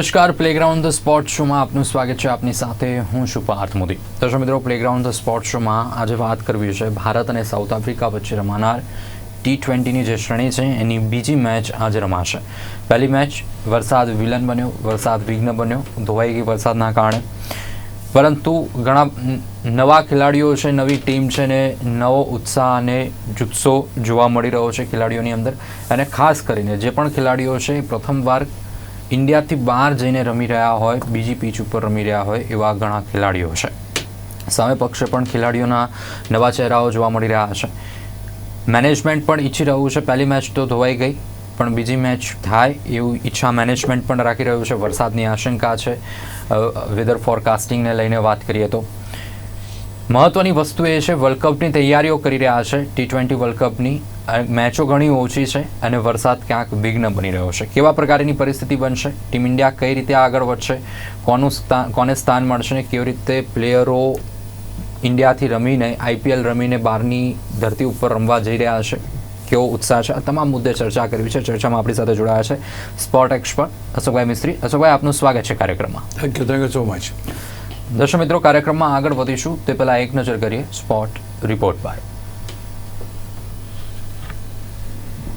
નમસ્કાર. Playground the sport શોમાં આપનું સ્વાગત છે. આપની સાથે હું છું પાર્થ મોદી. દર્શક મિત્રો પ્લેગ્રાઉન્ડ ધ સ્પોર્ટ શોમાં આજે વાત કરવી છે ભારત અને સાઉથ આફ્રિકા વચ્ચે રમાનાર ટી ટ્વેન્ટીની જે શ્રેણી છે, એની બીજી મેચ આજે રમાશે. પહેલી મેચ વરસાદ વિલન બન્યો, વરસાદ વિઘ્ન બન્યો, ધોવાઈ ગઈ વરસાદના કારણે. પરંતુ ઘણા નવા ખેલાડીઓ છે, નવી ટીમ છે ને નવો ઉત્સાહ અને જુસ્સો જોવા મળી રહ્યો છે ખેલાડીઓની અંદર. અને ખાસ કરીને જે પણ ખેલાડીઓ છે, પ્રથમવાર ઇન્ડિયાથી બહાર જઈને રમી રહ્યા હોય, બીજી પીચ ઉપર રમી રહ્યા હોય, એવા ઘણા ખેલાડીઓ છે. સામે પક્ષે પણ ખેલાડીઓના નવા ચહેરાઓ જોવા મળી રહ્યા છે. મેનેજમેન્ટ પણ ઈચ્છી રહ્યું છે. પહેલી મેચ તો ધોવાઈ ગઈ, પણ બીજી મેચ થાય એવું ઈચ્છા મેનેજમેન્ટ પણ રાખી રહ્યું છે. વરસાદની આશંકા છે. વેધર ફોરકાસ્ટિંગને લઈને વાત કરીએ તો મહત્વની વસ્તુ એ છે વર્લ્ડ કપની તૈયારીઓ કરી રહ્યા છે. ટી ટ્વેન્ટી વર્લ્ડ કપની મેચો ઘણી ઓછી છે અને વરસાદ ક્યાંક વિઘ્ન બની રહ્યો છે. કેવા પ્રકારની પરિસ્થિતિ બનશે? ટીમ ઇન્ડિયા કઈ રીતે આગળ વધશે? કોનું સ્થાન કોને સ્થાન મળશે ને કેવી રીતે પ્લેયરો ઇન્ડિયાથી રમીને આઈપીએલ રમીને બહારની ધરતી ઉપર રમવા જઈ રહ્યા છે? કેવો ઉત્સાહ છે? આ તમામ મુદ્દે ચર્ચા કરવી છે. ચર્ચામાં આપણી સાથે જોડાયા છે સ્પોર્ટ એક્સપર્ટ અશોકભાઈ મિસ્ત્રી. અશોકભાઈ, આપનું સ્વાગત છે કાર્યક્રમમાં. Thank you thank you so much દર્શક મિત્રો, કાર્યક્રમમાં આગળ વધીશું. તે પહેલાં એક નજર કરીએ સ્પોટ રિપોર્ટ બાય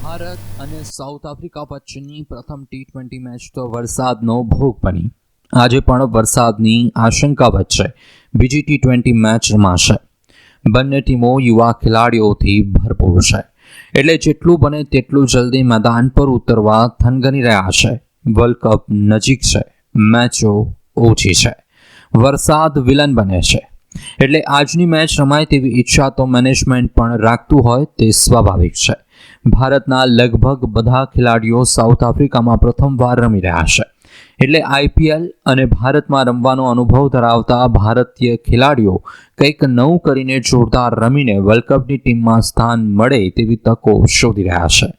ભારત અને સાઉથ આફ્રિકા વચ્ચેની પ્રથમ ટી ટ્વેન્ટી મેચ તો વરસાદનો ભોગ બની. આજે પણ વરસાદની આશંકા વચ્ચે બીજી ટી ટ્વેન્ટી મેચ રમાશે બંને ટીમો યુવા ખેલાડીઓથી ભરપૂર છે. એટલે જેટલું બને તેટલું જલ્દી મેદાન પર ઉતરવા થનગની રહ્યા છે. વર્લ્ડ કપ નજીક છે. મેચો ઓછી છે. વરસાદ વિલન બને છે. એટલે આજની મેચ રમાય તેવી ઈચ્છા તો મેનેજમેન્ટ પણ રાખતું હોય તે સ્વાભાવિક છે. ભારતના લગભગ બધા ખેલાડીઓ સાઉથ આફ્રિકામાં પ્રથમવાર રમી રહ્યા છે. એટલે આઈપીએલ અને ભારતમાં રમવાનો અનુભવ ધરાવતા ભારતીય ખેલાડીઓ કંઈક નવું કરીને જોરદાર રમીને વર્લ્ડ કપની ટીમમાં સ્થાન મળે તેવી તકો શોધી રહ્યા છે.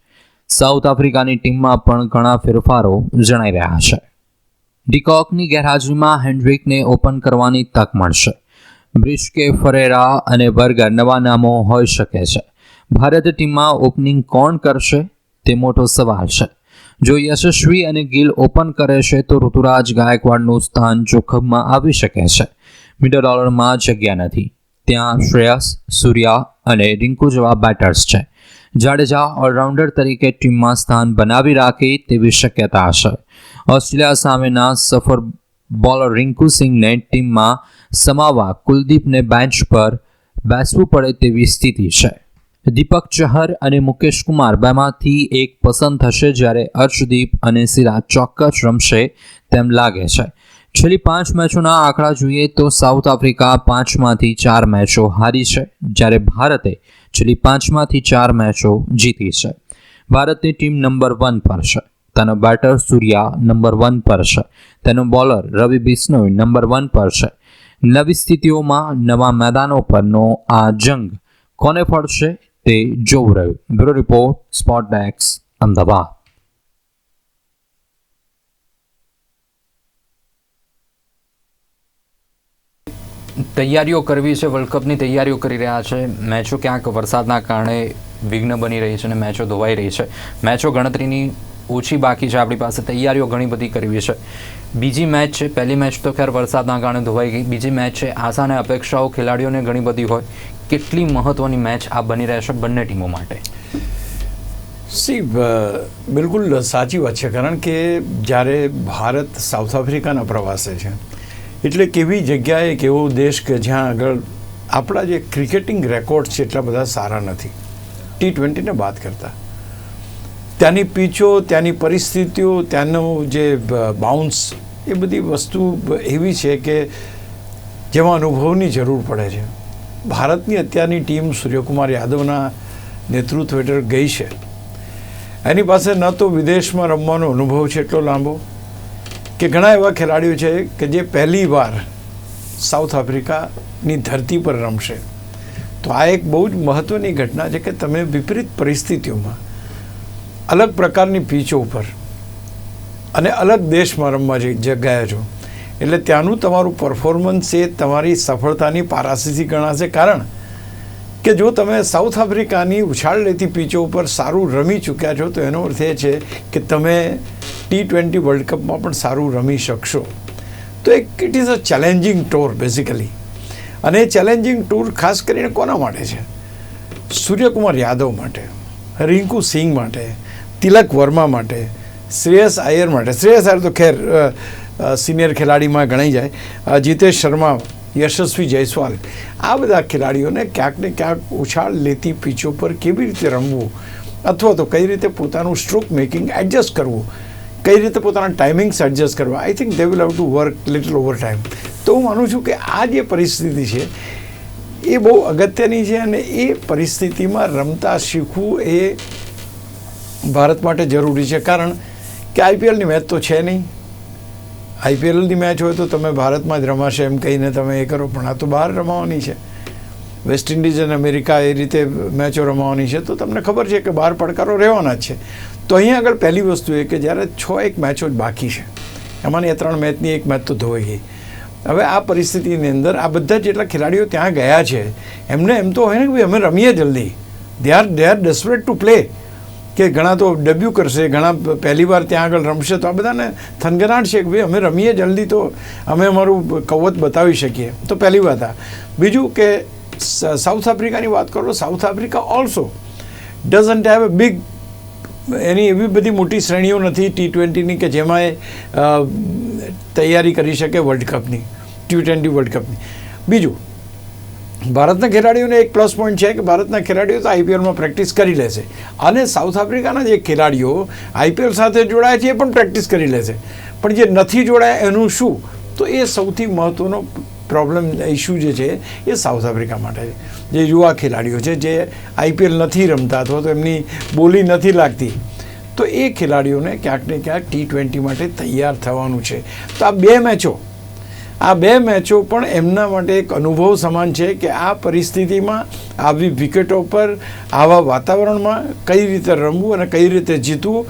સાઉથ આફ્રિકાની ટીમમાં પણ ઘણા ફેરફારો જણાઈ રહ્યા છે. ડિકોકની ગેરહાજરીમાં હેન્ડ્રિકને ઓપન કરવાની તક મળશે. બ્રિસ્કે, ફરેરા અને બર્ગર નવા નામો હોઈ શકે છે. ભારત ટીમમાં ઓપનિંગ કોણ કરશે તે મોટો સવાલ છે. જો યશસ્વી અને ગિલ ઓપન કરે છે તો ઋતુરાજ ગાયકવાડનું સ્થાન જોખમમાં આવી શકે છે. મિડલ ઓર્ડરમાં જગ્યા નથી. ત્યાં શ્રેયસ, સૂર્યા અને રિંકુ જેવા બેટર્સ છે. જાડેજા ઓલરાઉન્ડર તરીકે ટીમમાં સ્થાન બનાવી રાખે તેવી શક્યતા છે. ઓસ્ટ્રેલિયા સામેના સફર બોલર રિંકુ સિંહને ટીમમાં સમાવવા કુલદીપને બેન્ચ પર બેસવું પડે તેવી સ્થિતિ છે. દીપક ચહર અને મુકેશ કુમાર બેમાંથી એક પસંદ થશે જ્યારે અર્શદીપ અને સિરાજ ચોક્કસ રમશે તેમ લાગે છે. છેલ્લી પાંચ મેચોના આંકડા જોઈએ તો સાઉથ આફ્રિકા પાંચમાંથી ચાર મેચો હારી છે, જ્યારે ભારતે છેલ્લી પાંચમાંથી ચાર મેચો જીતી છે. ભારતની ટીમ નંબર વન પર છે. તેનો બેટર સૂર્યા નંબર વન પર છે. તેનો bowler Ravi Bishnoi number one પર છે. નવી સ્થિતિઓમાં નવા મેદાનો પરનો આ જંગ કોને ફળશે તે જોવું રહ્યું. બ્યુરો રિપોર્ટ સ્પોટ ડેક્સ અમદાવાદ. તૈયારીઓ કરવી છે વર્લ્ડ કપની તૈયારીઓ કરી રહ્યા છે. મેચો ક્યાંક વરસાદના કારણે વિઘ્ન બની રહી છે અને મેચો ધોવાઈ રહી છે. મેચો ગણતરીની ઓછી બાકી છે. આપણી પાસે તૈયારીઓ ઘણી બધી કરવી છે. બીજી મેચ છે, પહેલી મેચ તો ખેર વરસાદના કારણે ધોવાઈ ગઈ. બીજી મેચ છે, આશા અપેક્ષાઓ ખેલાડીઓને ઘણી બધી હોય. કેટલી મહત્વની મેચ આ બની રહેશે બંને ટીમો માટે? સી બિલકુલ સાચી વાત છે. કારણ કે જ્યારે ભારત સાઉથ આફ્રિકાના પ્રવાસે છે એટલે કેવી જગ્યાએ, કેવો દેશ કે જ્યાં આગળ આપણા જે ક્રિકેટિંગ રેકોર્ડ છે એટલા બધા સારા નથી. ટી ટ્વેન્ટીને બાદ કરતા. ત્યાંની પીચો, ત્યાંની પરિસ્થિતિઓ, ત્યાંનું જે બાઉન્સ એ બધી વસ્તુ એવી છે કે જેમાં અનુભવની જરૂર પડે છે. ભારતની અત્યારની ટીમ સૂર્યકુમાર યાદવના નેતૃત્વ હેઠળ ગઈ છે. એની પાસે ન તો વિદેશમાં રમવાનો અનુભવ છે એટલો લાંબો. કે ઘણા એવા ખેલાડીઓ છે કે જે પહેલી વાર સાઉથ આફ્રિકાની ધરતી પર રમશે. તો આ એક બહુ જ મહત્ત્વની ઘટના છે કે તમે વિપરીત પરિસ્થિતિઓમાં અલગ પ્રકારની પીચો ઉપર અને અલગ દેશમાં રમવા જઈ ગયા છો. એટલે ત્યાંનું તમારું પરફોર્મન્સ એ તમારી સફળતાની પારાસીથી ગણાશે. કારણ કે જો તમે સાઉથ આફ્રિકાની ઉછાળ લેતી પીચો ઉપર સારું રમી ચૂક્યા છો, તો એનો અર્થ એ છે કે તમે ટી ટ્વેન્ટી વર્લ્ડ કપમાં પણ સારું રમી શકશો. તો એક it is a challenging tour basically અને એ ચેલેન્જિંગ ટૂર ખાસ કરીને કોના માટે છે? સૂર્યકુમાર યાદવ માટે, રિંકુ સિંહ માટે, તિલક વર્મા માટે, શ્રેયસ આયર માટે. શ્રેયસ આયર તો ખેર સિનિયર ખેલાડીમાં ગણાઈ જાય. જીતેશ શર્મા યશસ્વી જયસ્વાલ. આ બધા ખેલાડીઓને ક્યાંક ને ક્યાંક ઉછાળ લેતી પીચો પર કેવી રીતે રમવું? અથવા તો કઈ રીતે પોતાનું સ્ટ્રોક મેકિંગ એડજસ્ટ કરવું? કઈ રીતે પોતાના ટાઈમિંગ્સ એડજસ્ટ કરવા? I think they will have to work little over time તો હું માનું છું કે આ જે પરિસ્થિતિ છે, એ બહુ અગત્યની છે અને એ પરિસ્થિતિમાં રમતા શીખવું એ ભારત માટે જરૂરી છે. કારણ કે આઈપીએલની મેચ તો છે નહીં. આઈપીએલની મેચ હોય તો તમે ભારતમાં જ રમાશે એમ કહીને તમે એ કરો. પણ આ તો બહાર રમાવાની છે. વેસ્ટ ઇન્ડિઝ અને અમેરિકા એ રીતે મેચો રમાવાની છે. તો તમને ખબર છે કે બહાર પડકારો રહેવાના જ છે. તો અહીંયા આગળ પહેલી વસ્તુ એ કે જ્યારે છ એક મેચો જ બાકી છે. એમાંની એ ત્રણ મેચની એક મેચ તો ધોવાઈ ગઈ. હવે આ પરિસ્થિતિની અંદર આ બધા જેટલા ખેલાડીઓ ત્યાં ગયા છે, એમને એમ તો હોય ને કે ભાઈ અમે રમીએ જલ્દી. They are they are desperate to play કે ઘણા તો ડેબ્યુ કરશે, ઘણા પહેલી વાર ત્યાં આગળ રમશે, તો આ બધાને થનગનાટ છે કે ભાઈ અમે રમીએ જલ્દી તો અમે અમારું કવત બતાવી શકીએ. તો પહેલી વાત આ. બીજું કે સાઉથ આફ્રિકાની વાત કરો, South Africa also doesn't have a big એની એવી બધી મોટી શ્રેણીઓ નથી ટી ટ્વેન્ટીની કે જેમાં એ તૈયારી કરી શકે વર્લ્ડ કપની ટી ટ્વેન્ટી વર્લ્ડ કપની બીજું ભારતના ખેલાડીઓને એક પ્લસ પોઈન્ટ છે કે ભારતના ખેલાડીઓ તો આઈપીએલમાં પ્રેક્ટિસ કરી લેશે. અને સાઉથ આફ્રિકાના જે ખેલાડીઓ આઈપીએલ સાથે જોડાયા છે એ પણ પ્રેક્ટિસ કરી લેશે. પણ જે નથી જોડાયા એનું શું? તો એ સૌથી મહત્ત્વનો પ્રોબ્લેમ ઇસ્યુ જે છે એ સાઉથ આફ્રિકા માટે છે. જે યુવા ખેલાડીઓ છે, જે આઈપીએલ નથી રમતા અથવા તો એમની બોલી નથી લાગતી, તો એ ખેલાડીઓને ક્યાંક ને ક્યાંક ટી ટ્વેન્ટી માટે તૈયાર થવાનું છે. તો આ બે મેચો આ બે મેચો પણ એમના માટે એક અનુભવ સમાન છે કે આ પરિસ્થિતિમાં આવી વિકેટો પર, આવા વાતાવરણમાં કઈ રીતે રમવું અને કઈ રીતે જીતવું,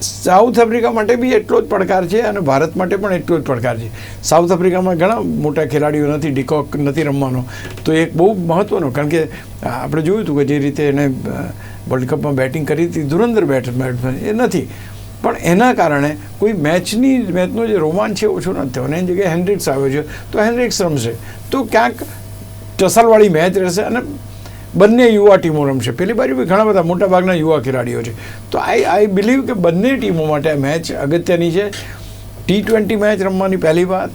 સાઉથ આફ્રિકા માટે બી એટલો જ પડકાર છે અને ભારત માટે પણ એટલો જ પડકાર છે. સાઉથ આફ્રિકામાં ઘણા મોટા ખેલાડીઓ નથી, ડિકોક નથી રમવાનો. તો એક બહુ મહત્ત્વનો કારણ કે આપણે જોયું હતું કે જે રીતે એને વર્લ્ડ કપમાં બેટિંગ કરી હતી, ધુરંધર બેટ બેટ્સમેન એ નથી. પણ એના કારણે કોઈ મેચની, મેચનો જે રોમાંચ છે, ઓછો નથી થયો. અને એની જગ્યાએ હેન્ડ્રિક્સ આવ્યો છે, તો હેન્ડ્રિક્સ રમશે. તો ક્યાંક ટસલવાળી મેચ રહેશે અને બંને યુવા ટીમો રમશે. પેલી બાજુ બી ઘણા બધા મોટા ભાગના યુવા ખેલાડીઓ છે. તો આઈ આઈ બિલીવ કે બંને ટીમો માટે આ મેચ અગત્યની છે. ટી ટ્વેન્ટી મેચ રમવાની પહેલી વાત,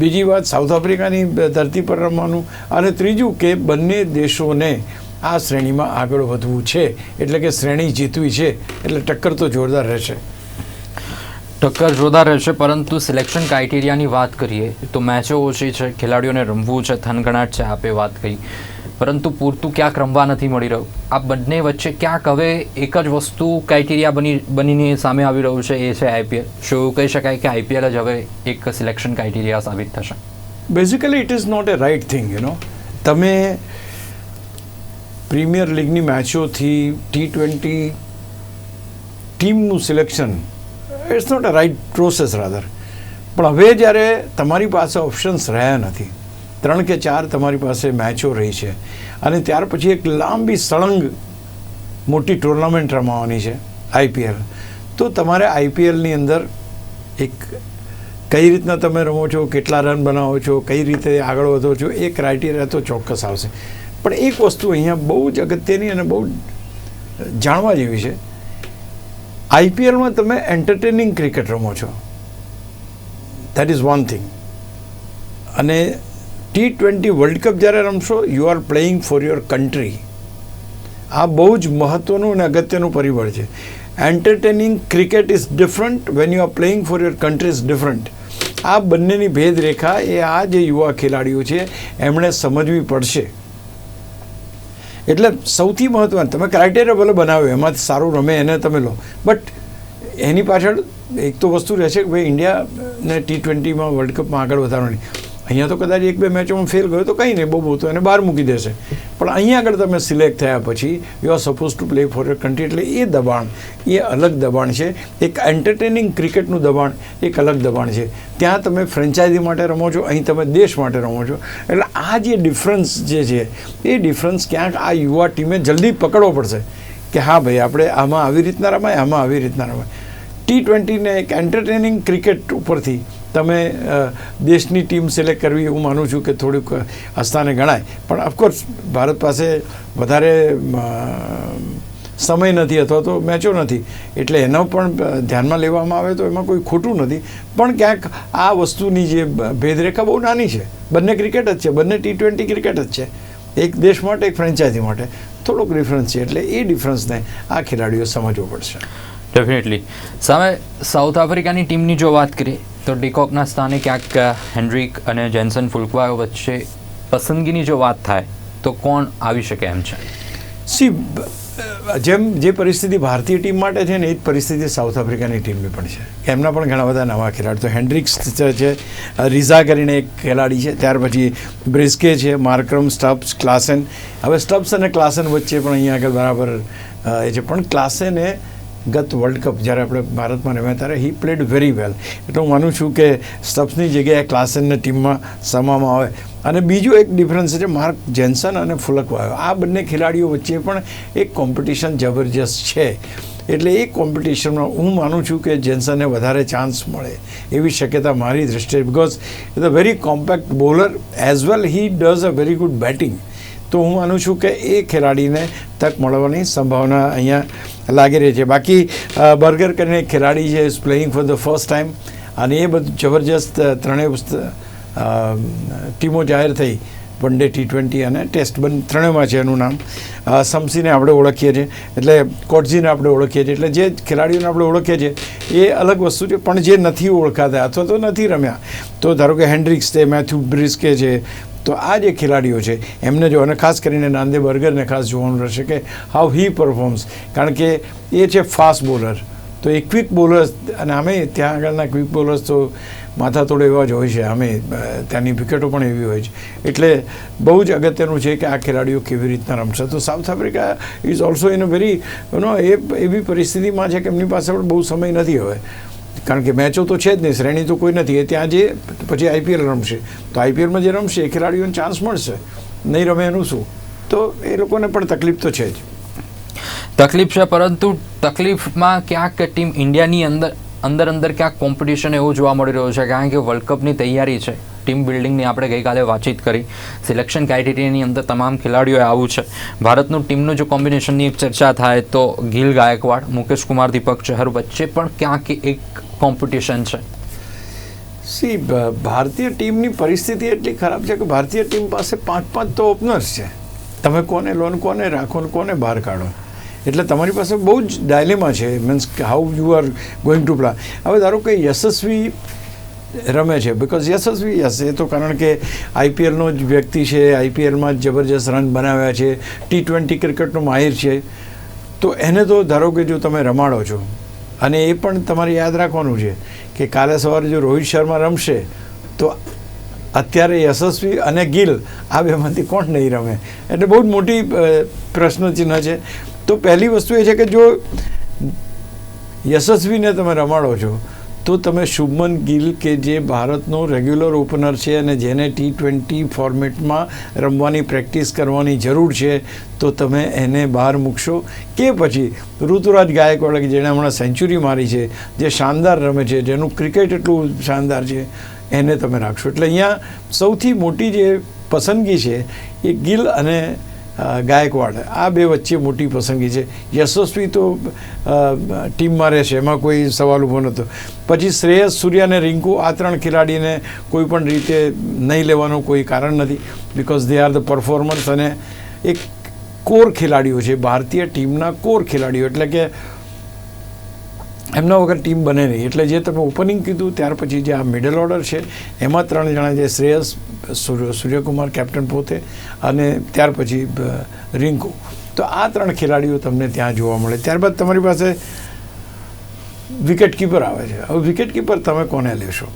બીજી વાત સાઉથ આફ્રિકાની ધરતી પર રમવાનું, અને ત્રીજું કે બંને દેશોને આ શ્રેણીમાં આગળ વધવું છે. એટલે કે શ્રેણી જીતવી છે. એટલે ટક્કર તો જોરદાર રહેશે. ટક્કર જોરદાર રહેશે પરંતુ સિલેક્શન ક્રાઇટેરિયાની વાત કરીએ તો મેચો ઓછી છે ખેલાડીઓને રમવું છે થનગણાટ છે આપે વાત કરી. પરંતુ પૂરતું ક્યાંક રમવા નથી મળી રહ્યું. આ બંને વચ્ચે ક્યાંક હવે એક જ વસ્તુ ક્રાઇટેરિયા બની બનીને સામે આવી રહ્યું છે એ છે આઈપીએલ શું એવું કહી શકાય કે આઈપીએલ જ હવે એક સિલેક્શન ક્રાઇટેરિયા સાબિત થશે? Basically it is not a right thing you know તમે પ્રીમિયર લીગની મેચોથી ટી ટ્વેન્ટી ટીમનું selection it's not a right process rather પણ હવે જ્યારે તમારી પાસે ઓપ્શન્સ રહ્યા નથી, ત્રણ કે ચાર તમારી પાસે મેચો રહી છે, અને ત્યાર પછી એક લાંબી સળંગ મોટી ટુર્નામેન્ટ રમાવાની છે આઈપીએલ તો તમારે આઈપીએલની અંદર એક કઈ રીતના તમે રમો છો, કેટલા રન બનાવો છો, કઈ રીતે આગળ વધો છો, એ ક્રાઇટેરિયા તો ચોક્કસ આવશે. પણ એક વસ્તુ અહીંયા બહુ જ અગત્યની અને બહુ જાણવા જેવી છે. આઈપીએલમાં તમે એન્ટરટેનિંગ ક્રિકેટ રમો છો. દેટ ઇઝ વન થિંગ અને ટી ટ્વેન્ટી વર્લ્ડ કપ જ્યારે રમશો you are playing for your country આ બહુ જ મહત્ત્વનું અને અગત્યનું પરિબળ છે. Entertaining cricket is different when you are playing for your country is different આ બંનેની ભેદરેખા એ આ જે યુવા ખેલાડીઓ છે, એમણે સમજવી પડશે. એટલે સૌથી મહત્વનું, તમે ક્રાઇટેરિયા ભલે બનાવ્યો, એમાં સારું રમે એને તમે લો. બટ એની પાછળ એક તો વસ્તુ રહેશે કે ભાઈ ઇન્ડિયાને ટી ટ્વેન્ટીમાં વર્લ્ડ કપમાં આગળ વધારવાની. અહીંયા તો કદાચ એક બે મેચોમાં ફેલ ગયો તો કંઈ નહીં, બહુ તો એને બહાર મૂકી દેશે. પણ અહીંયા આગળ તમે સિલેક્ટ થયા પછી you are suppose to play for your country એટલે એ દબાણ, એ અલગ દબાણ છે. એક એન્ટરટેનિંગ ક્રિકેટનું દબાણ, એક અલગ દબાણ છે. ત્યાં તમે ફ્રેન્ચાઇઝી માટે રમો છો, અહીં તમે દેશ માટે રમો છો. એટલે આ જે ડિફરન્સ જે છે, એ ડિફરન્સ ક્યાંક આ યુવા ટીમે જલ્દી પકડવો પડશે. કે હા ભાઈ, આપણે આમાં આવી રીતના રમાય, આમાં આવી રીતના રમાય. ટી ટ્વેન્ટીને એક એન્ટરટેનિંગ ક્રિકેટ ઉપરથી તમે દેશની ટીમ સિલેક્ટ કરવી હું માનું છું કે થોડુંક આસ્થાને ગણાય. પણ ઓફકોર્સ ભારત પાસે વધારે સમય નથી અથવા તો મેચો નથી. એટલે એનો પણ ધ્યાનમાં લેવામાં આવે તો એમાં કોઈ ખોટું નથી. પણ ક્યાંક આ વસ્તુની જે ભેદરેખા બહુ નાની છે. બંને ક્રિકેટ જ છે. બંને ટી ટ્વેન્ટી ક્રિકેટ જ છે. એક દેશ માટે, એક ફ્રેન્ચાઇઝી માટે. થોડોક ડિફરન્સ છે. એટલે એ ડિફરન્સને આ ખેલાડીઓ સમજવો પડશે. ડેફિનેટલી સામે સાઉથ આફ્રિકાની ટીમની જો વાત કરીએ તો ડિકોકના સ્થાને ક્યાંક હેન્ડ્રિક અને જેન્સન ફુલકવાયો વચ્ચે પસંદગીની જો વાત થાય, તો કોણ આવી શકે એમ છે? સી જેમ જે પરિસ્થિતિ ભારતીય ટીમ માટે છે ને, એ જ પરિસ્થિતિ સાઉથ આફ્રિકાની ટીમની પણ છે. એમના પણ ઘણા બધા નવા ખેલાડી તો હેન્ડ્રિક્સ છે, રિઝા કરીને એક ખેલાડી છે, ત્યાર પછી બ્રિસ્કે છે, માર્ક્રમ, સ્ટબ્સ, ક્લાસેન. હવે સ્ટબ્સ અને ક્લાસેન વચ્ચે પણ અહીંયા આગળ બરાબર એ છે. પણ ક્લાસેને ગત વર્લ્ડ કપ જ્યારે આપણે ભારતમાં રમ્યા ત્યારે હી પ્લેડ વેરી વેલ એટલે હું માનું છું કે સ્ટફ્સની જગ્યાએ ક્લાસનને ટીમમાં સમામાં આવે. અને બીજું એક ડિફરન્સ છે માર્ક જેન્સન અને ફુલકવાયો આ બંને ખેલાડીઓ વચ્ચે પણ એક કોમ્પિટિશન જબરજસ્ત છે. એટલે એ કોમ્પિટિશનમાં હું માનું છું કે જેન્સનને વધારે ચાન્સ મળે એવી શક્યતા મારી દ્રષ્ટિએ. Because is a very compact bowler as well he does a very good batting તો હું માનું છું કે એ ખેલાડીને તક મળવાની સંભાવના અહીંયા લાગી રહી છે. બાકી બર્ગર કરીને ખેલાડી છે is playing for the first time અને એ બધું જબરજસ્ત ત્રણેય ટીમો જાહેર થઈ. વન ડે ટી ટ્વેન્ટી અને ટેસ્ટ બન, ત્રણેયમાં છે એનું નામ. સમસીને આપણે ઓળખીએ છીએ. એટલે કોટજીને આપણે ઓળખીએ છીએ. એટલે જે ખેલાડીઓને આપણે ઓળખીએ છીએ, એ અલગ વસ્તુ છે, પણ જે નથી ઓળખાતા અથવા તો નથી રમ્યા. તો ધારો કે હેન્ડ્રિક્સ છે, મેથ્યુ બ્રિસ્કે છે તો આ જે ખેલાડીઓ છે, એમને જો, અને ખાસ કરીને નાંદે બર્ગરને ખાસ જોવાનું રહેશે કે હાઉ હી પરફોર્મ્સ કારણ કે એ છે ફાસ્ટ બોલર તો એ ક્વિક બોલર્સ અને અમે ત્યાં આગળના ક્વિક બોલર્સ તો માથા તોડે એવા જ હોય છે. અમે ત્યાંની વિકેટો પણ એવી હોય છે. એટલે બહુ જ અગત્યનું છે કે આ ખેલાડીઓ કેવી રીતના રમશે. તો South Africa is also in a very no એ, એવી પરિસ્થિતિમાં છે કે એમની પાસે પણ બહુ સમય નથી હવે. કારણ કે મેચો તો છે જ નહીં, શ્રેણી તો કોઈ નથી. એ ત્યાં જે પછી આઈપીએલ રમશે. તો આઈપીએલમાં જે રમશે, એ ખેલાડીઓને ચાન્સ મળશે. નહીં રમે એનું શું? તો એ લોકોને પણ તકલીફ તો છે જ. તકલીફ છે, પરંતુ તકલીફમાં ક્યાંક ટીમ ઇન્ડિયાની અંદર અંદર અંદર ક્યાંક કોમ્પિટિશન એવું જોવા મળી રહ્યું છે. કારણ કે વર્લ્ડ કપની તૈયારી છે. ટીમ બિલ્ડિંગની આપણે ગઈકાલે વાતચીત કરી. સિલેક્શન ક્રાઇટેરિયાની અંદર તમામ ખેલાડીઓએ આવું છે. ભારતનું ટીમનું જો કોમ્બિનેશનની ચર્ચા થાય તો ગિલ ગાયકવાડ મુકેશ કુમાર દીપક, ચહર વચ્ચે પણ ક્યાંક એક કોમ્પિટિશન છે. સી ભારતીય ટીમની પરિસ્થિતિ એટલી ખરાબ છે કે ભારતીય ટીમ પાસે પાંચ પાંચ તો ઓપનર્સ છે. તમે કોને લોન કોને રાખો ને કોને બહાર કાઢો? એટલે તમારી પાસે બહુ જ ડાયલેમા છે. Means how you are going to પ્લા હવે ધારો કે યશસ્વી રમે છે. બિકોઝ યશસ્વી એ તો કારણ કે આઈપીએલનો જ વ્યક્તિ છે. આઈપીએલમાં જબરજસ્ત રન બનાવ્યા છે. ટી ટ્વેન્ટી ક્રિકેટનો માહિર છે. તો એને તો ધારો કે જો તમે રમાડો છો અને એ પણ તમારે યાદ રાખવાનું છે કે કાલે સવારે જો રોહિત શર્મા રમશે, તો અત્યારે યશસ્વી અને ગિલ આ બેમાંથી કોણ નહીં રમે? એટલે બહુ જ મોટી પ્રશ્નચિહ્ન છે. તો પહેલી વસ્તુ એ છે કે જો યશસ્વીને તમે રમાડો છો તો તમે શુભમન ગિલ કે જે ભારતનો રેગ્યુલર ઓપનર છે અને જેને ટી ટ્વેન્ટી ફોર્મેટમાં રમવાની પ્રેક્ટિસ કરવાની જરૂર છે, તો તમે એને બહાર મૂકશો. કે પછી ઋતુરાજ ગાયકવાડ કે જેણે હમણાં સેન્ચુરી મારી છે, જે શાનદાર રમે છે, જેનું ક્રિકેટ એટલું શાનદાર છે, એને તમે રાખશો. એટલે અહીંયા સૌથી મોટી જે પસંદગી છે એ ગિલ અને ગાયકવાડ. આ બે વચ્ચે મોટી પસંદગી છે. યશસ્વી તો ટીમમાં રહેશે, એમાં કોઈ સવાલ ઊભો નહોતો. પછી શ્રેયસ સૂર્ય અને રિંકુ આ ત્રણ ખેલાડીને કોઈ પણ રીતે નહીં લેવાનું કોઈ કારણ નથી. Because they are the performance અને એક કોર ખેલાડીઓ છે, ભારતીય ટીમના કોર ખેલાડીઓ. એટલે કે એમના વગર ટીમ બને નહીં. એટલે જે તમે ઓપનિંગ કીધું, ત્યાર પછી જે આ મિડલ ઓર્ડર છે, એમાં ત્રણ જણા જે શ્રેયસ સૂર્યકુમાર કેપ્ટન પોતે અને ત્યાર પછી રિંકુ. તો આ ત્રણ ખેલાડીઓ તમને ત્યાં જોવા મળે. ત્યારબાદ તમારી પાસે વિકેટ કીપર આવે છે. હવે વિકેટ કીપર તમે કોને લેશો?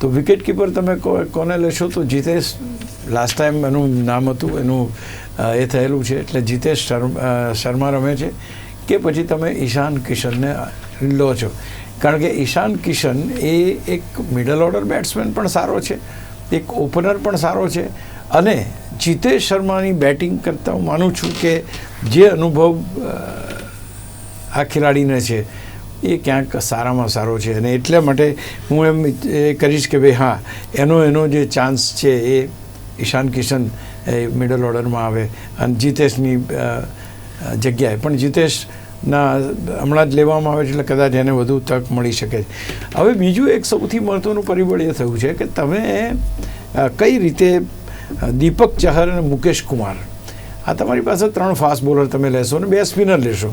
તો વિકેટ કીપર તમે કોને લેશો? તો જીતેશ લાસ્ટ ટાઈમ એનું નામ હતું, એનું એ થયેલું છે. એટલે જીતેશ શર્મા રમે છે. કે પછી તમે ઈશાન કિશનને લો છો. કારણ કે ઈશાન કિશન એ એક મિડલ ઓર્ડર બેટ્સમેન પણ સારો છે. એક ઓપનર પણ સારો છે. અને જીતેશ શર્માની બેટિંગ કરતાં હું માનું છું કે જે અનુભવ આ ખેલાડીને છે, એ ક્યાંક સારામાં સારો છે. અને એટલા માટે હું એમ એ કરીશ કે ભાઈ હા, એનો એનો જે ચાન્સ છે એ ઈશાન કિશન એ મિડલ ઓર્ડરમાં આવે. અને જીતેશની જગ્યાએ. પણ જીતેશના હમણાં જ લેવામાં આવે છે એટલે કદાચ એને વધુ તક મળી શકે છે. હવે બીજું એક સૌથી મહત્ત્વનું પરિબળ એ થયું છે કે તમે કઈ રીતે દીપક ચહર અને મુકેશ કુમાર, આ તમારી પાસે ત્રણ ફાસ્ટ બોલર તમે લેશો અને બે સ્પિનર લેશો.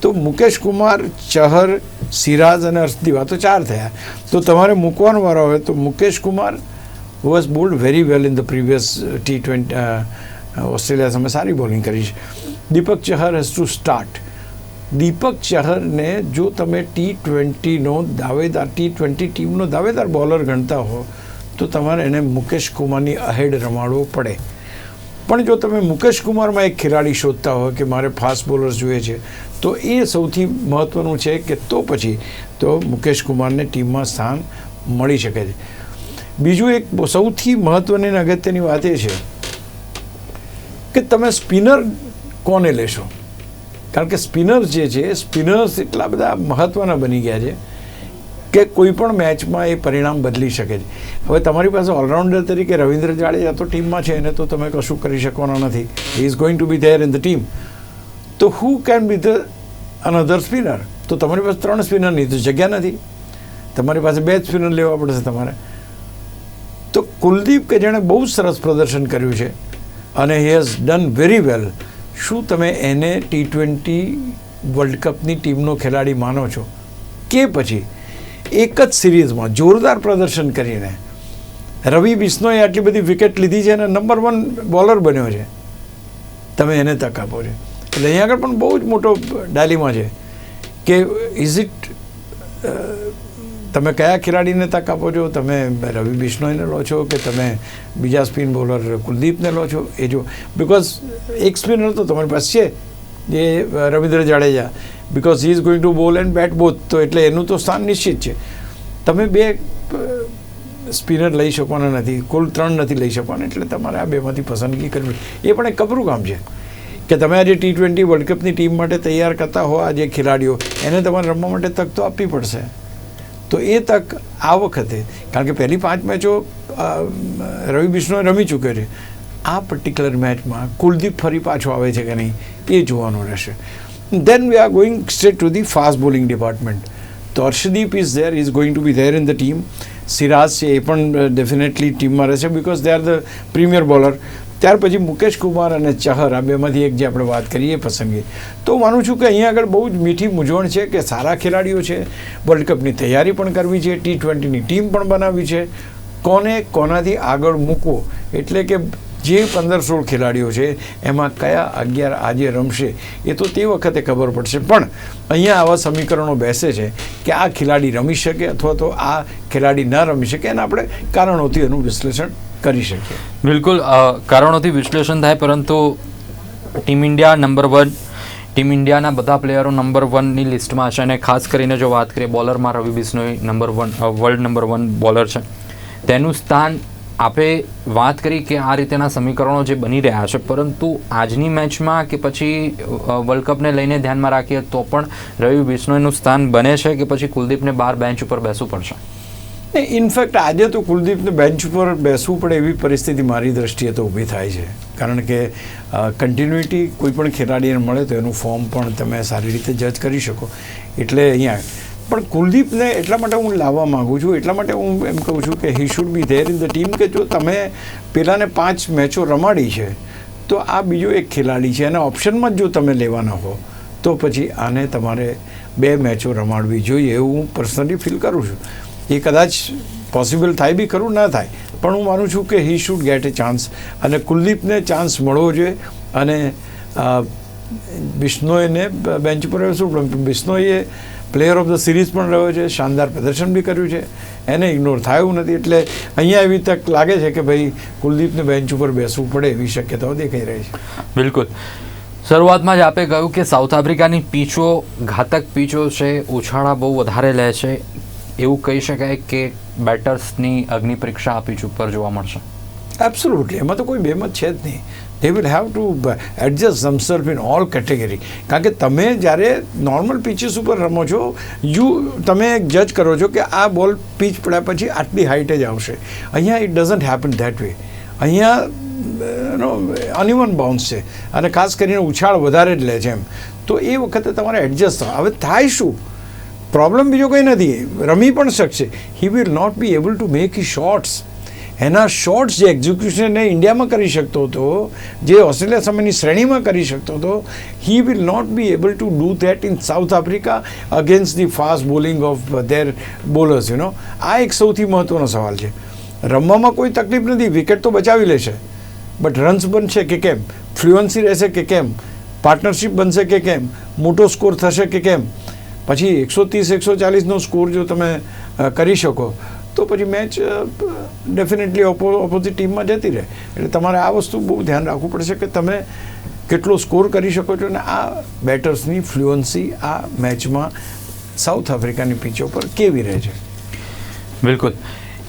તો મુકેશ કુમાર, ચહર, સિરાજ અને આ તો ચાર થયા. તો તમારે મૂકવાનો વારો આવે તો Mukesh Kumar was bowled very well in the previous T twenty Australia સામે સારી બોલિંગ કરી છે. Deepak Chahar has to start દીપક ચહરને જો તમે ટી ટ્વેન્ટીનો દાવેદાર, ટી ટ્વેન્ટી ટીમનો દાવેદાર બોલર ગણતા હો, તો તમારે એને મુકેશ કુમારની અહેડ રમાડવો પડે. પણ જો તમે મુકેશ કુમારમાં એક ખેલાડી શોધતા હોય કે મારે ફાસ્ટ બોલર જોઈએ છે, તો એ સૌથી મહત્ત્વનું છે કે તો પછી તો મુકેશ કુમારને ટીમમાં સ્થાન મળી શકે છે. બીજું એક સૌથી મહત્ત્વની અગત્યની વાત એ છે કે તમે સ્પિનર કોને લેશો? કારણ કે સ્પિનર્સ જે છે સ્પિનર્સ એટલા બધા મહત્ત્વના બની ગયા છે કે કોઈ પણ મેચમાં એ પરિણામ બદલી શકે છે. હવે તમારી પાસે ઓલરાઉન્ડર તરીકે રવિન્દ્ર જાડેજા તો ટીમમાં છે, એને તો તમે કશું કરી શકવાના નથી. He is going to be there in the team તો who can be the another spinner તો તમારી પાસે ત્રણ સ્પિનરની તો જગ્યા નથી. તમારી પાસે બે જ સ્પિનર લેવા પડશે તમારે. તો કુલદીપ કે જેણે બહુ સરસ પ્રદર્શન કર્યું છે અને he has done very well શું તમે એને ટી ટ્વેન્ટી વર્લ્ડ કપની ટીમનો ખેલાડી માનો છો? કે પછી એક જ સિરીઝમાં જોરદાર પ્રદર્શન કરીને રવિ બિશ્નોએ આટલી બધી વિકેટ લીધી છે અને નંબર વન બોલર બન્યો છે. તમે એને તક આપો છો. એટલે અહીંયા આગળ પણ બહુ જ મોટો ડાલીમાં છે કે ઇઝ ઇટ તમે કયા ખેલાડીને તક આપો છો? તમે રવિ બિશ્નોઈને લો છો કે તમે બીજા સ્પિન બોલર કુલદીપને લો છો? એ જો બિકોઝ એક સ્પિનર તો તમારી પાસે છે, જે Ravindra Jadeja. Because he is going to bowl and bat both તો એટલે એનું તો સ્થાન નિશ્ચિત છે. તમે બે સ્પિનર લઈ શકવાના નથી. કુલ ત્રણ નથી લઈ શકવાના. એટલે તમારે આ બેમાંથી પસંદગી કરવી. એ પણ એક કપરું કામ છે કે તમે આજે ટી ટ્વેન્ટી વર્લ્ડ કપની ટીમ માટે તૈયાર કરતા હો આ જે ખેલાડીઓ, એને તમારે રમવા માટે તક તો આપવી પડશે. તો એ તક આ વખતે, કારણ કે પહેલી પાંચ મેચો રવિ બિશ્નોએ રમી ચૂક્યો છે. આ પર્ટિક્યુલર મેચમાં કુલદીપ ફરી પાછો આવે છે કે નહીં, એ જોવાનું રહેશે. Then we are going straight to the fast bowling department તો Harshdeep is there is going to be there in the team Siraj છે, એ પણ ડેફિનેટલી ટીમમાં રહેશે because they are the premier bowler ત્યાર પછી મુકેશ કુમાર અને ચહર આ બેમાંથી એક જે આપણે વાત કરીએ પસંદગી તો માનું છું કે અહીંયા આગળ બહુ જ મીઠી મૂંઝવણ છે કે સારા ખેલાડીઓ છે. વર્લ્ડ કપની તૈયારી પણ કરવી છે ટી ટ્વેન્ટીની ટીમ પણ બનાવી છે. કોને કોનાથી આગળ મૂકવો? એટલે કે જે પંદર સોળ ખેલાડીઓ છે, એમાં કયા અગિયાર આજે રમશે, એ તો તે વખતે ખબર પડશે. પણ અહીંયા આવા સમીકરણો બેસે છે કે આ ખેલાડી રમી શકે અથવા તો આ ખેલાડી ન રમી શકે અને આપણે કારણોથી એનું વિશ્લેષણ કરી શકીએ. બિલકુલ કારણોથી વિશ્લેષણ થાય, પરંતુ team India number one, team ઇન્ડિયાના બધા પ્લેયરો નંબર વનની લિસ્ટમાં છે અને ખાસ કરીને જો વાત કરીએ, બોલરમાં Ravi Bishnoi number one world number one bowler છે. તેનું સ્થાન આપે વાત કરી કે આ રીતેના સમીકરણો જે બની રહ્યા છે, પરંતુ આજની મેચમાં કે પછી વર્લ્ડ કપને લઈને ધ્યાનમાં રાખીએ તો પણ રવિ બિશ્નોઈનું સ્થાન બને છે કે પછી કુલદીપને બાર બેન્ચ ઉપર બેસવું પડશે? ઇનફેક્ટ આજે તો કુલદીપને બેન્ચ ઉપર બેસવું પડે એવી પરિસ્થિતિ મારી દ્રષ્ટિએ તો ઊભી થાય છે. કારણ કે કન્ટિન્યુટી કોઈ પણ ખેલાડીને મળે તો એનું ફોર્મ પણ તમે સારી રીતે જજ કરી શકો. એટલે અહીંયા, પણ કુલદીપને એટલા માટે હું લાવવા માગું છું, એટલા માટે હું એમ કહું છું કે he should be there in the team કે જો તમે પેલાને પાંચ મેચો રમાડી છે, તો આ બીજો એક ખેલાડી છે. અને ઓપ્શનમાં જ જો તમે લેવાના હો, તો પછી આને તમારે બે મેચો રમાડવી જોઈએ એવું હું પર્સનલી ફીલ કરું છું. એ કદાચ પોસિબલ થાય બી, ખરું, ના થાય. પણ હું માનું છું કે he should get a chance અને કુલદીપને ચાન્સ મળવો જોઈએ. અને બિશ્નોઈને બેન્ચ પર શું બિશ્નોઈએ પ્લેયર ઓફ ધ સિરીઝ પણ રહ્યો છે. શાનદાર પ્રદર્શન બી કર્યું છે. એને ઇગ્નોર થાય નથી. એટલે અહીંયા એવી તક લાગે છે કે ભાઈ કુલદીપને બેન્ચ ઉપર બેસવું પડે એવી શક્યતાઓ દેખાઈ રહી છે. બિલકુલ. શરૂઆતમાં જ આપે કહ્યું કે સાઉથ આફ્રિકાની પીચો, ઘાતક પીચો છે. ઉછાળા બહુ વધારે લે છે. એવું કહી શકાય કે બેટર્સની અગ્નિ પરીક્ષા આ ઉપર જોવા મળશે. એબ્સોલ્યુટલી એમાં તો કોઈ બેમત છે જ નહીં. They will have to adjust themselves in all category કારણ કે તમે જ્યારે નોર્મલ પીચીસ ઉપર રમો છો યુ તમે જજ કરો છો કે આ બોલ પીચ પડ્યા પછી આટલી હાઇટે જ આવશે. અહીંયા it doesn't happen that way અહીંયા અનઇવન બાઉન્સ છે. અને ખાસ કરીને ઉછાળ વધારે જ લે છે એમ. તો એ વખતે તમારે એડજસ્ટ હવે થાય શું? પ્રોબ્લેમ બીજો કંઈ નથી. રમી પણ શકશે. He will not be able to make he shorts એના શોર્ટ્સ જે એક્ઝિક્યુશન એ ઇન્ડિયામાં કરી શકતો હતો, જે ઓસ્ટ્રેલિયા સામેની શ્રેણીમાં કરી શકતો હતો he will not be able to do that in South Africa against the fast bowling of their bowlers you know આ એક સૌથી મહત્ત્વનો સવાલ છે. રમવામાં કોઈ તકલીફ નથી. વિકેટ તો બચાવી લેશે. બટ રન્સ બનશે કે કેમ? ફ્લુઅન્સી રહેશે કે કેમ? પાર્ટનરશિપ બનશે કે કેમ? મોટો સ્કોર થશે કે કેમ? પછી એકસો ત્રીસ, એકસો ચાલીસનો સ્કોર જો તમે કરી શકો, તો પછી મેચ ડેફિનેટલી ઓપો, ઓપોઝિટ ટીમમાં જતી રહે. એટલે તમારે આ વસ્તુ બહુ ધ્યાન રાખવું પડશે કે તમે કેટલો સ્કોર કરી શકો છો અને આ બેટર્સની ફ્લુઅન્સી આ મેચમાં સાઉથ આફ્રિકાની પીચો પર કેવી રહે છે? બિલકુલ.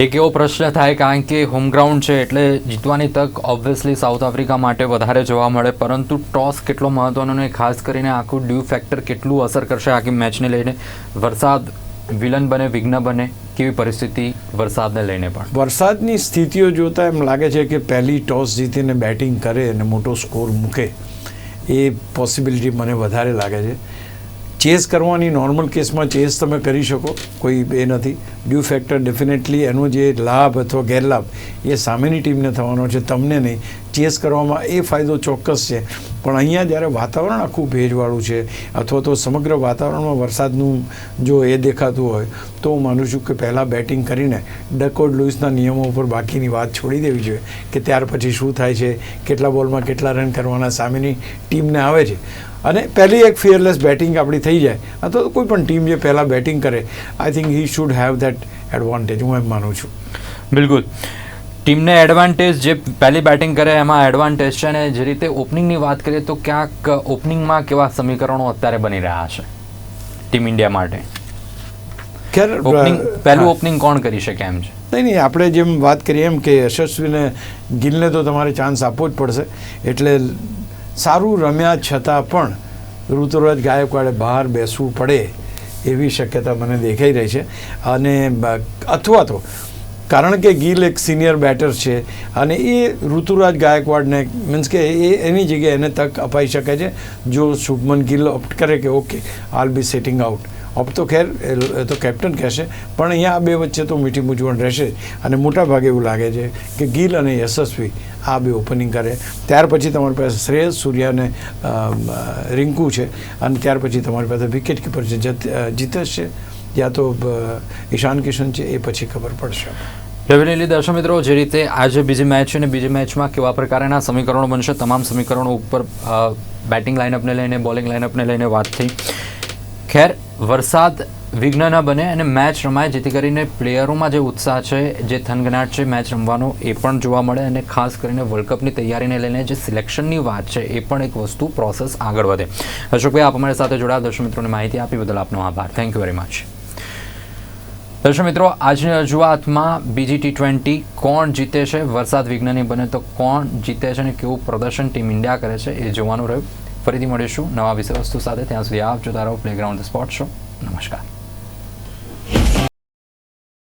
એક એવો પ્રશ્ન થાય? કારણ કે હોમ ગ્રાઉન્ડ છે એટલે જીતવાની તક ઓબ્વિયસલી સાઉથ આફ્રિકા માટે વધારે જોવા મળે. પરંતુ ટોસ કેટલો મહત્વનો ને ખાસ કરીને આખું ડ્યુ ફેક્ટર કેટલું અસર કરશે આખી મેચને લઈને? વરસાદ વિલન બને, વિઘ્ન બને, કેવી પરિસ્થિતિ વરસાદને લઈને પણ? વરસાદની સ્થિતિઓ જોતાં એમ લાગે છે કે પહેલી ટોસ જીતીને બેટિંગ કરે અને મોટો સ્કોર મૂકે એ પોસિબિલિટી મને વધારે લાગે છે. ચેસ કરવાની નોર્મલ કેસમાં ચેસ તમે કરી શકો, કોઈ એ નથી. ડ્યુ ફેક્ટર ડેફિનેટલી એનો જે લાભ અથવા ગેરલાભ એ સામેની ટીમને થવાનો છે, તમને નહીં. ચેસ કરવામાં એ ફાયદો ચોક્કસ છે. પણ અહીંયા જ્યારે વાતાવરણ આખું ભેજવાળું છે, અથવા તો સમગ્ર વાતાવરણમાં વરસાદનું જો એ દેખાતું હોય, તો હું માનું છું કે પહેલાં બેટિંગ કરીને ડકોડ લુઇસના નિયમો ઉપર બાકીની વાત છોડી દેવી જોઈએ કે ત્યાર પછી શું થાય છે, કેટલા બોલમાં કેટલા રન કરવાના સામેની ટીમને આવે છે. અને પહેલી એક ફિયરલેસ બેટિંગ આપણી થઈ જાય. અથવા કોઈ પણ ટીમ જે પહેલાં બેટિંગ કરે I think he should have that advantage હું એમ માનું છું. બિલકુલ. ટીમને એડવાન્ટેજ જે પહેલી બેટિંગ કરે એમાં એડવાન્ટેજ છે અને જે રીતે ઓપનિંગની વાત કરીએ તો ક્યાંક ઓપનિંગમાં કેવા સમીકરણો અત્યારે બની રહ્યા છે ટીમ ઇન્ડિયા માટે? ખેર ઓપનિંગ પહેલું ઓપનિંગ કોણ કરી શકે એમ છે? નહીં નહીં આપણે જેમ વાત કરીએ એમ કે યશસ્વીને ગિલને તો તમારે ચાન્સ આપવો જ પડશે. એટલે સારું રમ્યા છતાં પણ ઋતુરાજ ગાયકવાડે બહાર બેસવું પડે એવી શક્યતા મને દેખાઈ રહી છે. અને અથવા તો કારણ કે ગિલ એક સિનિયર બેટર છે અને એ ઋતુરાજ ગાયકવાડને મીન્સ કે એ એની જગ્યાએ એને તક અપાઈ શકે છે. જો શુભમન ગિલ ઓપ્ટ કરે કે ઓકે આલ બી સેટિંગ આઉટ ઓપ તો ખેર એ તો કેપ્ટન કહેશે પણ અહીંયા આ બે વચ્ચે તો મીઠી મૂંઝવણ રહેશે અને મોટા ભાગે એવું લાગે છે કે ગિલ અને યશસ્વી આ બે ઓપનિંગ કરે. ત્યાર પછી તમારી પાસે શ્રેયસ સૂર્ય અને અમ, રિંકુ છે અને ત્યાર પછી તમારી પાસે વિકેટ કીપર છે જીતેશ છે યા તો ઈશાન કિશન છે એ પછી ખબર પડશે. ડેફિનેટલી દર્શક મિત્રો જે રીતે આજે બીજી મેચ છે અને બીજી મેચમાં કેવા પ્રકારના સમીકરણો બનશે તમામ સમીકરણો ઉપર બેટિંગ લાઇનઅપને લઈને બોલિંગ લાઇનઅપને લઈને વાત થઈ. ખેર વરસાદ વિઘ્ન ન બને અને મેચ રમાય, જેથી કરીને પ્લેયરોમાં જે ઉત્સાહ છે, જે થનગનાટ છે મેચ રમવાનો, એ પણ જોવા મળે અને ખાસ કરીને વર્લ્ડ કપની તૈયારીને લઈને જે સિલેક્શનની વાત છે, એ પણ એક વસ્તુ પ્રોસેસ આગળ વધે. અશોકભાઈ આપ અમારી સાથે જોડાયા. દર્શક મિત્રોને માહિતી આપી બદલ આપનો આભાર. થેન્ક યુ વેરી મચ દર્શક મિત્રો, આજની રજૂઆતમાં બીજી ટી ટ્વેન્ટી કોણ જીતે છે? વરસાદ વિઘ્નની બને તો કોણ જીતે છે અને કેવું પ્રદર્શન ટીમ ઇન્ડિયા કરે છે, એ જોવાનું રહ્યું. ફરીથી મળીશું નવા વિષય વસ્તુ સાથે. ત્યાં સુધી આપ જોતા રહો પ્લેગ્રાઉન્ડ સ્પોર્ટ શો નમસ્કાર.